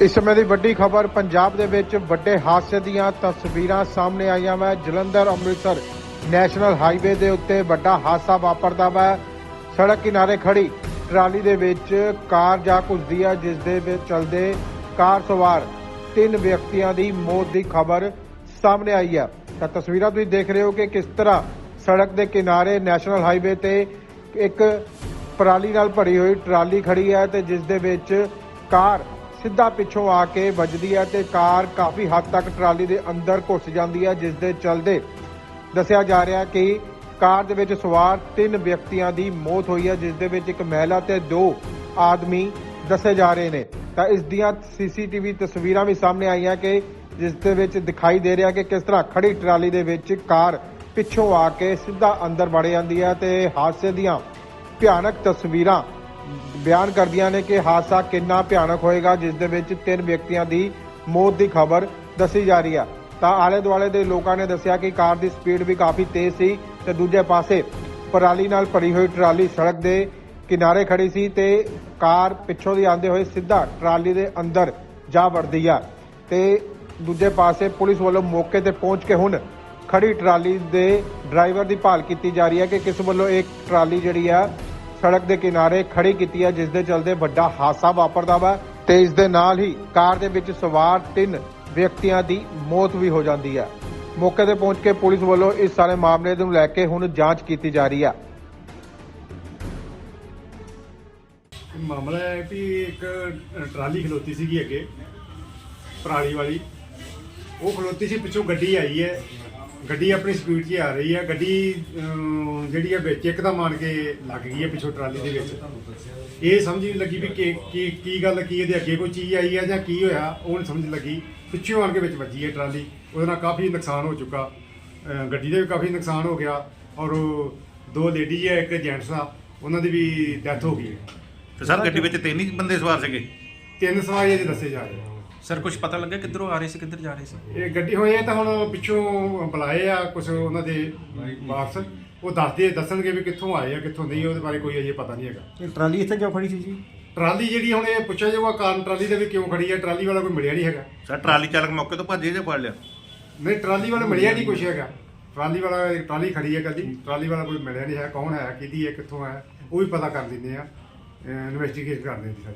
ਇਸ ਸਮੇਂ ਦੀ ਵੱਡੀ ਖਬਰ, ਪੰਜਾਬ ਦੇ ਵਿੱਚ ਵੱਡੇ ਹਾਦਸੇ ਦੀਆਂ ਤਸਵੀਰਾਂ ਸਾਹਮਣੇ ਆਈਆਂ ਵਾ। ਜਲੰਧਰ, ਅੰਮ੍ਰਿਤਸਰ ਨੈਸ਼ਨਲ ਹਾਈਵੇ ਦੇ ਉੱਤੇ ਵੱਡਾ ਹਾਦਸਾ ਵਾਪਰਦਾ ਵਾ। ਸੜਕ ਕਿਨਾਰੇ ਖੜੀ ਟਰਾਲੀ ਦੇ ਵਿੱਚ ਕਾਰ ਜਾ ਘੁਸਦੀ ਆ, ਜਿਸ ਦੇ ਵਿੱਚ ਚਲਦੇ ਕਾਰ ਸਵਾਰ ਤਿੰਨ ਵਿਅਕਤੀਆਂ ਦੀ ਮੌਤ ਦੀ ਖਬਰ ਸਾਹਮਣੇ ਆਈ ਆ। ਤਾਂ ਤਸਵੀਰਾਂ ਤੁਸੀਂ ਦੇਖ ਰਹੇ ਹੋ ਕਿ ਕਿਸ ਤਰ੍ਹਾਂ ਸੜਕ ਦੇ ਕਿਨਾਰੇ ਨੈਸ਼ਨਲ ਹਾਈਵੇ ਤੇ ਇੱਕ ਪਰਾਲੀ ਨਾਲ ਭਰੀ ਹੋਈ ਟਰਾਲੀ ਖੜੀ ਹੈ ਤੇ ਜਿਸ ਦੇ ਵਿੱਚ ਕਾਰ ਸਿੱਧਾ ਪਿੱਛੋਂ ਆ ਕੇ ਵੱਜਦੀ ਹੈ ਤੇ ਕਾਰ ਕਾਫੀ ਹੱਦ ਤੱਕ ਟਰਾਲੀ ਦੇ ਅੰਦਰ ਘੁੱਸ ਜਾਂਦੀ ਹੈ, ਜਿਸ ਦੇ ਚਲਦੇ ਦੱਸਿਆ ਜਾ ਰਿਹਾ ਕਿ ਕਾਰ ਦੇ ਵਿੱਚ ਸਵਾਰ ਤਿੰਨ ਵਿਅਕਤੀਆਂ ਦੀ ਮੌਤ ਹੋਈ ਹੈ, ਜਿਸ ਦੇ ਵਿੱਚ ਇੱਕ ਮਹਿਲਾ ਤੇ ਦੋ ਆਦਮੀ ਦੱਸੇ ਜਾ ਰਹੇ ਨੇ। ਤਾਂ ਇਸ ਦੀਆਂ ਸੀਸੀਟੀਵੀ ਤਸਵੀਰਾਂ ਵੀ ਸਾਹਮਣੇ ਆਈਆਂ ਕਿ ਜਿਸ ਦੇ ਵਿੱਚ ਦਿਖਾਈ ਦੇ ਰਿਹਾ ਕਿ ਕਿਸ ਤਰ੍ਹਾਂ ਖੜੀ ਟਰਾਲੀ ਦੇ ਵਿੱਚ ਕਾਰ ਪਿੱਛੋਂ ਆ ਕੇ ਸਿੱਧਾ ਅੰਦਰ ਵੜ ਜਾਂਦੀ ਹੈ ਤੇ ਹਾਦਸੇ ਦੀਆਂ ਭਿਆਨਕ ਤਸਵੀਰਾਂ ਬਿਆਨ ਕਰਦੀਆਂ ਨੇ ਕਿ ਹਾਦਸਾ ਕਿੰਨਾ ਭਿਆਨਕ ਹੋਏਗਾ, ਜਿਸ ਦੇ ਵਿੱਚ ਤਿੰਨ ਵਿਅਕਤੀਆਂ ਦੀ ਮੌਤ ਦੀ ਖਬਰ ਦੱਸੀ ਜਾ ਰਹੀ ਹੈ ਤਾਂ ਆਲੇ ਦੁਆਲੇ ਦੇ ਲੋਕਾਂ ਨੇ ਦੱਸਿਆ ਕਿ ਕਾਰ ਦੀ ਸਪੀਡ ਵੀ ਕਾਫੀ ਤੇਜ਼ ਸੀ ਤੇ ਦੂਜੇ ਪਾਸੇ ਪਰਾਲੀ ਨਾਲ ਭਰੀ ਹੋਈ ਟਰਾਲੀ ਸੜਕ ਦੇ ਕਿਨਾਰੇ ਖੜੀ ਸੀ ਤੇ ਕਾਰ ਪਿੱਛੋਂ ਦੀ ਆਉਂਦੇ ਹੋਏ ਸਿੱਧਾ ਟਰਾਲੀ ਦੇ ਅੰਦਰ ਜਾ ਵੜਦੀ ਆ। ਤੇ ਦੂਜੇ ਪਾਸੇ ਪੁਲਿਸ ਵੱਲੋਂ ਮੌਕੇ ਤੇ ਪਹੁੰਚ ਕੇ ਹੁਣ ਖੜੀ ਟਰਾਲੀ ਦੇ ਡਰਾਈਵਰ ਦੀ ਭਾਲ ਕੀਤੀ ਜਾ ਰਹੀ ਹੈ ਕਿ ਕਿਸ ਵੱਲੋਂ ਇੱਕ ਟਰਾਲੀ ਜਿਹੜੀ ਆ ਸੜਕ ਦੇ ਕਿਨਾਰੇ ਖੜੀ ਕੀਤੀ ਹੈ ਜਿਸ ਦੇ ਚਲਦੇ ਵੱਡਾ ਹਾਦਸਾ ਵਾਪਰਦਾ ਵਾ ਤੇ ਇਸ ਦੇ ਨਾਲ ਹੀ ਕਾਰ ਦੇ ਵਿੱਚ ਸਵਾਰ ਤਿੰਨ ਵਿਅਕਤੀਆਂ ਦੀ ਮੌਤ ਵੀ ਹੋ ਜਾਂਦੀ ਹੈ। ਮੌਕੇ ਤੇ ਪਹੁੰਚ ਕੇ ਪੁਲਿਸ ਵੱਲੋਂ ਇਸ ਸਾਰੇ ਮਾਮਲੇ ਨੂੰ ਲੈ ਕੇ ਹੁਣ ਜਾਂਚ ਕੀਤੀ ਜਾ ਰਹੀ ਹੈ। ਮਾਮਲਾ ਹੈ ਵੀ ਇੱਕ ਟਰਾਲੀ ਖਲੋਤੀ ਸੀਗੀ ਅੱਗੇ, ਪਰਾਲੀ ਵਾਲੀ। ਉਹ ਖਲੋਤੀ ਸੀ, ਪਿੱਛੋਂ ਗੱਡੀ ਆਈ ਹੈ। ਗੱਡੀ ਆਪਣੀ ਸਪੀਡ 'ਚ ਆ ਰਹੀ ਹੈ। ਗੱਡੀ ਅਮ, ਜਿਹੜੀ ਹੈ ਵਿੱਚ ਇੱਕਦਮ ਆਣ ਕੇ ਲੱਗ ਗਈ ਹੈ ਪਿੱਛੋਂ ਟਰਾਲੀ ਦੇ ਵਿੱਚ। ਇਹ ਸਮਝ ਨਹੀਂ ਲੱਗੀ ਵੀ ਕੀ ਕੀ ਕੀ ਗੱਲ ਕੀ ਇਹਦੇ ਅੱਗੇ ਕੋਈ ਚੀਜ਼ ਆਈ ਹੈ ਜਾਂ ਕੀ ਹੋਇਆ ਉਹ ਨਹੀਂ ਸਮਝ ਲੱਗੀ। ਪਿੱਛੋਂ ਆਣ ਕੇ ਵਿੱਚ ਵੱਜੀ ਹੈ ਟਰਾਲੀ। ਉਹਦੇ ਨਾਲ ਕਾਫੀ ਨੁਕਸਾਨ ਹੋ ਚੁੱਕਾ। ਅ, ਗੱਡੀ ਦਾ ਵੀ ਕਾਫੀ ਨੁਕਸਾਨ ਹੋ ਗਿਆ। ਔਰ ਉਹ ਦੋ ਲੇਡੀ ਹੈ ਇੱਕ ਜੈਂਟਸ ਆ। ਉਹਨਾਂ ਦੀ ਵੀ ਡੈਥ ਹੋ ਗਈ ਹੈ। ਤੇ ਸਰ ਗੱਡੀ ਵਿੱਚ ਤਿੰਨ ਹੀ ਬੰਦੇ ਸਵਾਰ ਸੀਗੇ? ਤਿੰਨ ਸਵਾਰੀਆਂ ਜੀ ਦੱਸੇ ਜਾ ਰਹੇ ਆ। ਸਰ ਕੁਝ ਪਤਾ ਲੱਗਾ ਕਿੱਧਰੋਂ ਆ ਰਹੇ ਸੀ ਕਿੱਧਰ ਜਾ ਰਹੇ ਸੀ? ਇਹ ਗੱਡੀ ਹੋਈ ਹੈ ਤਾਂ ਹੁਣ ਪਿੱਛੋਂ ਬੁਲਾਏ ਆ ਕੁਝ ਉਹਨਾਂ ਦੇ ਵਾਰਸ ਉਹ ਦੱਸਦੇ ਦੱਸਣਗੇ ਵੀ ਕਿੱਥੋਂ ਆਏ ਆ ਕਿੱਥੋਂ ਨਹੀਂ ਉਹਦੇ ਬਾਰੇ ਕੋਈ ਅਜੇ ਪਤਾ ਨਹੀਂ ਹੈਗਾ। ਇਹ ਟਰਾਲੀ ਇੱਥੇ ਕਿਉਂ ਖੜੀ ਸੀ ਜੀ? ਟਰਾਲੀ ਜਿਹੜੀ ਹੁਣ ਇਹ ਪੁੱਛਿਆ ਜਾਊਗਾ ਕਾਰਨ ਟਰਾਲੀ ਦੇ ਵੀ ਕਿਉਂ ਖੜੀ ਹੈ ਟਰਾਲੀ ਵਾਲਾ ਕੋਈ ਮਿਲਿਆ ਨਹੀਂ ਹੈਗਾ। ਸਰ ਟਰਾਲੀ ਚਾਲਕ ਮੌਕੇ ਤੋਂ ਭੱਜੇ ਜਾਂ ਫੜ ਲਿਆ? ਨਹੀਂ ਟਰਾਲੀ ਵਾਲਾ ਮਿਲਿਆ ਨਹੀਂ ਕੁਛ ਹੈਗਾ। ਟਰਾਲੀ ਵਾਲਾ ਇੱਕ ਟਰਾਲੀ ਖੜੀ ਹੈ ਕੱਲੀ ਟਰਾਲੀ ਵਾਲਾ ਕੋਈ ਮਿਲਿਆ ਨਹੀਂ ਹੈ ਕੌਣ ਹੈ ਕਿਹਦੀ ਹੈ ਕਿੱਥੋਂ ਹੈ ਉਹ ਵੀ ਪਤਾ ਕਰ ਦਿੰਦੇ ਆ। ਇਨਵੈਸਟੀਗੇਸ਼ਨ ਕਰ ਦਿੰਦੇ ਸਰ